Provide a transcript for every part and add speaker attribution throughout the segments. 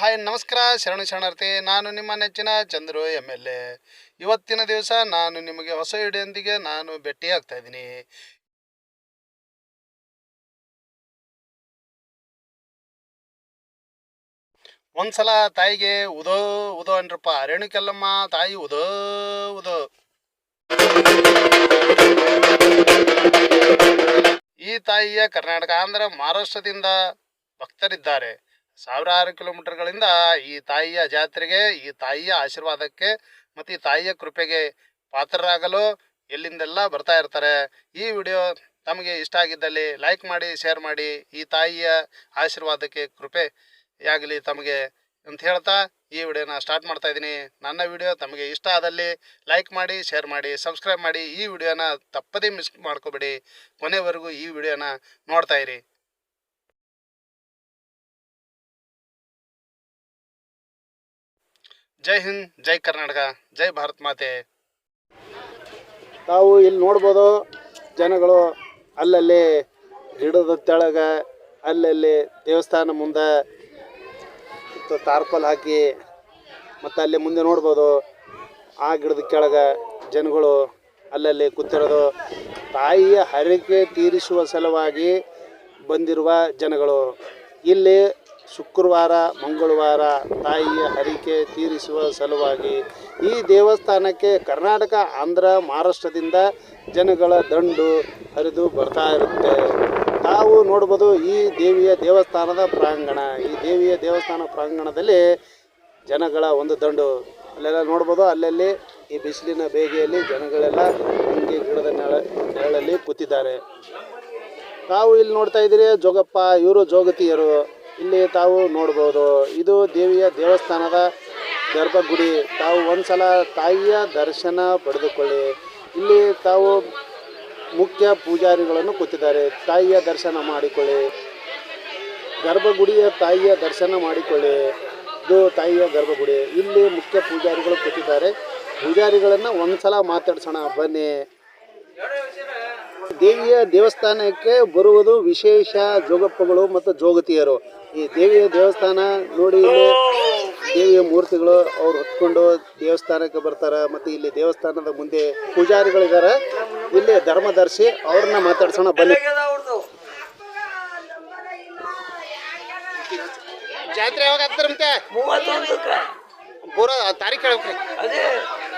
Speaker 1: Hi, ನಮಸ್ಕಾರ, ಶರಣು ಶರಣಾರ್ಥಿ. ನಾನು ನಿಮ್ಮ ನೆಚ್ಚಿನ ಚಂದ್ರು ಎಂ ಎಲ್ ಎ ಇವತ್ತಿನ ದಿವಸ ನಾನು ನಿಮಗೆ ಹೊಸ ವಿಡಿಯೋದೊಂದಿಗೆ ನಾನು ಭೇಟಿ ಆಗ್ತಾ ಇದ್ದೀನಿ. ಒಂದ್ಸಲ ತಾಯಿಗೆ ಉದೋ ಉದೋ ಅನ್ರಪ್ಪ ರೇಣುಕೆಲ್ಲಮ್ಮ, ತಾಯಿ ಉದೋ ಉದೋ. ಈ ತಾಯಿಯ ಕರ್ನಾಟಕ, ಆಂಧ್ರ, ಮಹಾರಾಷ್ಟ್ರದಿಂದ ಭಕ್ತರಿದ್ದಾರೆ. ಸಾವಿರಾರು ಕಿಲೋಮೀಟರ್ಗಳಿಂದ ಈ ತಾಯಿಯ ಜಾತ್ರೆಗೆ, ಈ ತಾಯಿಯ ಆಶೀರ್ವಾದಕ್ಕೆ ಮತ್ತು ಈ ತಾಯಿಯ ಕೃಪೆಗೆ ಪಾತ್ರರಾಗಲು ಎಲ್ಲಿಂದೆಲ್ಲ ಬರ್ತಾ ಇರ್ತಾರೆ, ಈ ವಿಡಿಯೋ ತಮಗೆ ಇಷ್ಟ ಆಗಿದ್ದಲ್ಲಿ ಲೈಕ್ ಮಾಡಿ, ಶೇರ್ ಮಾಡಿ, ಈ ತಾಯಿಯ ಆಶೀರ್ವಾದಕ್ಕೆ ಕೃಪೆ ಆಗಲಿ ತಮಗೆ ಅಂತ ಹೇಳ್ತಾ ಈ ವಿಡಿಯೋನ ಸ್ಟಾರ್ಟ್ ಮಾಡ್ತಾ ಇದ್ದೀನಿ. ನನ್ನ ವಿಡಿಯೋ ತಮಗೆ ಇಷ್ಟ ಆದಲ್ಲಿ ಲೈಕ್ ಮಾಡಿ, ಶೇರ್ ಮಾಡಿ, ಸಬ್ಸ್ಕ್ರೈಬ್ ಮಾಡಿ, ಈ ವಿಡಿಯೋನ ತಪ್ಪದೇ ಮಿಸ್ ಮಾಡ್ಕೋಬೇಡಿ. ಕೊನೆವರೆಗೂ ಈ ವಿಡಿಯೋನ ನೋಡ್ತಾ ಇರಿ. ಜೈ ಹಿಂದ್, ಜೈ ಕರ್ನಾಟಕ, ಜೈ ಭಾರತ್ ಮಾತೆ. ತಾವು ಇಲ್ಲಿ ನೋಡ್ಬೋದು, ಜನಗಳು ಅಲ್ಲಲ್ಲಿ ಗಿಡದ ತೆಳಗ, ಅಲ್ಲಲ್ಲಿ ದೇವಸ್ಥಾನ ಮುಂದೆ ತಾರ್ಪಲ್ ಹಾಕಿ ಮತ್ತು ಅಲ್ಲಿ ಮುಂದೆ ನೋಡ್ಬೋದು, ಆ ಗಿಡದ ಕೆಳಗೆ ಜನಗಳು ಅಲ್ಲಲ್ಲಿ ಕೂತಿರೋದು. ತಾಯಿಯ ಹರಕೆ ತೀರಿಸುವ ಸಲುವಾಗಿ ಬಂದಿರುವ ಜನಗಳು. ಇಲ್ಲಿ ಶುಕ್ರವಾರ, ಮಂಗಳವಾರ ತಾಯಿಯ ಹರಿಕೆ ತೀರಿಸುವ ಸಲುವಾಗಿ ಈ ದೇವಸ್ಥಾನಕ್ಕೆ ಕರ್ನಾಟಕ, ಆಂಧ್ರ, ಮಹಾರಾಷ್ಟ್ರದಿಂದ ಜನಗಳ ದಂಡು ಹರಿದು ಬರ್ತಾ ಇರುತ್ತೆ. ತಾವು ನೋಡ್ಬೋದು ಈ ದೇವಿಯ ದೇವಸ್ಥಾನದ ಪ್ರಾಂಗಣ. ಈ ದೇವಿಯ ದೇವಸ್ಥಾನ ಪ್ರಾಂಗಣದಲ್ಲಿ ಜನಗಳ ಒಂದು ದಂಡು. ಅಲ್ಲೆಲ್ಲ ನೋಡ್ಬೋದು, ಅಲ್ಲಲ್ಲಿ ಈ ಬಿಸಿಲಿನ ಬೇಗೆಯಲ್ಲಿ ಜನಗಳೆಲ್ಲ ಹಿಂಗೆ ಗಿಡದ ನೆಳ ನೆರಳಲ್ಲಿ ಕೂತಿದ್ದಾರೆ. ತಾವು ಇಲ್ಲಿ ನೋಡ್ತಾ ಇದ್ದೀರಿ ಜೋಗಪ್ಪ, ಇವರು ಜೋಗತಿಯರು. ಇಲ್ಲಿ ತಾವು ನೋಡ್ಬೋದು, ಇದು ದೇವಿಯ ದೇವಸ್ಥಾನದ ಗರ್ಭಗುಡಿ. ತಾವು ಒಂದ್ಸಲ ತಾಯಿಯ ದರ್ಶನ ಪಡೆದುಕೊಳ್ಳಿ. ಇಲ್ಲಿ ತಾವು ಮುಖ್ಯ ಪೂಜಾರಿಗಳನ್ನು ಕೂತಿದ್ದಾರೆ. ತಾಯಿಯ ದರ್ಶನ ಮಾಡಿಕೊಳ್ಳಿ. ಗರ್ಭಗುಡಿಯ ತಾಯಿಯ ದರ್ಶನ ಮಾಡಿಕೊಳ್ಳಿ. ಇದು ತಾಯಿಯ ಗರ್ಭಗುಡಿ. ಇಲ್ಲಿ ಮುಖ್ಯ ಪೂಜಾರಿಗಳು ಕೂತಿದ್ದಾರೆ. ಪೂಜಾರಿಗಳನ್ನು ಒಂದ್ಸಲ ಮಾತಾಡ್ಸೋಣ. ಬನ್ನಿ. ದೇವಿಯ ದೇವಸ್ಥಾನಕ್ಕೆ ಬರುವುದು ವಿಶೇಷ ಜೋಗಪ್ಪಗಳು ಮತ್ತು ಜೋಗತಿಯರು. ಈ ದೇವಿಯ ದೇವಸ್ಥಾನ ನೋಡಿ ಇಲ್ಲಿ ದೇವಿಯ ಮೂರ್ತಿಗಳು ಅವ್ರು ಹೊತ್ಕೊಂಡು ದೇವಸ್ಥಾನಕ್ಕೆ ಬರ್ತಾರೆ ಮತ್ತು ಇಲ್ಲಿ ದೇವಸ್ಥಾನದ ಮುಂದೆ ಪೂಜಾರಿಗಳಿದ್ದಾರೆ. ಇಲ್ಲಿ ಧರ್ಮದರ್ಶಿ ಅವ್ರನ್ನ ಮಾತಾಡ್ಸೋಣ ಬನ್ನಿ. ಜಾತ್ರೆ ಯಾವಾಗ ಆಗ್ತಾರಂತೆ ಪೂರ ತಾರೀಕು ಹೇಳ್ಬೇಕ್ರಿ.
Speaker 2: ಅದೇ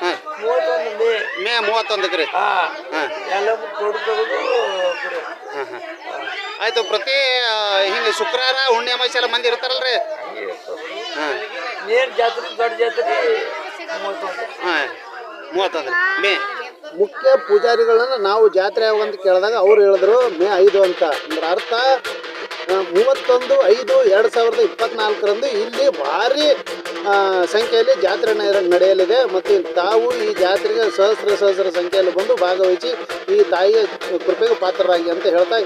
Speaker 1: ಹಾಂ.
Speaker 2: ಮೂವತ್ತೊಂದು ಮೇ
Speaker 1: ಮೇ ಮೂವತ್ತೊಂದಕ್ಕೆ ರೀ.
Speaker 2: ಹಾ.
Speaker 1: ಹಾಂ.
Speaker 2: ಎಲ್ಲ ಕೊಡು ತೆಗೆದು
Speaker 1: ಹಾಂ ಹಾಂ. ಆಯಿತು ಪ್ರತಿ ಹಿಂಗೆ ಶುಕ್ರವಾರ ಹುಣ್ಣಿಮೆ ಅಮಾವಾಸ್ಯೆ ಎಲ್ಲ ಮಂದಿ ಇರ್ತಾರಲ್ರಿ? ಹಾಂ.
Speaker 2: ಜಾತ್ರೆ ದೊಡ್ಡ ಜಾತ್ರೆ ಮೂವತ್ತೊಂದು.
Speaker 1: ಹಾಂ ಮೂವತ್ತೊಂದು ಮೇ. ಮುಖ್ಯ ಪೂಜಾರಿಗಳನ್ನ ನಾವು ಜಾತ್ರೆ ಅಂತ ಕೇಳಿದಾಗ ಅವ್ರು ಹೇಳಿದ್ರು ಮೇ ಐದು ಅಂತ. ಅಂದ್ರೆ ಅರ್ಥ ಮೂವತ್ತೊಂದು ಐದು ಎರಡು ಸಾವಿರದ ಇಪ್ಪತ್ನಾಲ್ಕರಂದು ಇಲ್ಲಿ ಭಾರಿ ಸಂಖ್ಯೆಯಲ್ಲಿ ಜಾತ್ರೆ ನಡೆಯಲಿದೆ ಮತ್ತು ತಾವು ಈ ಜಾತ್ರೆಗೆ ಸಹಸ್ರ ಸಹಸ್ರ ಸಂಖ್ಯೆಯಲ್ಲಿ ಬಂದು ಭಾಗವಹಿಸಿ ಈ ತಾಯಿಯ ಕೃಪೆಗೆ ಪಾತ್ರರಾಗಿ ಅಂತ ಹೇಳ್ತಾ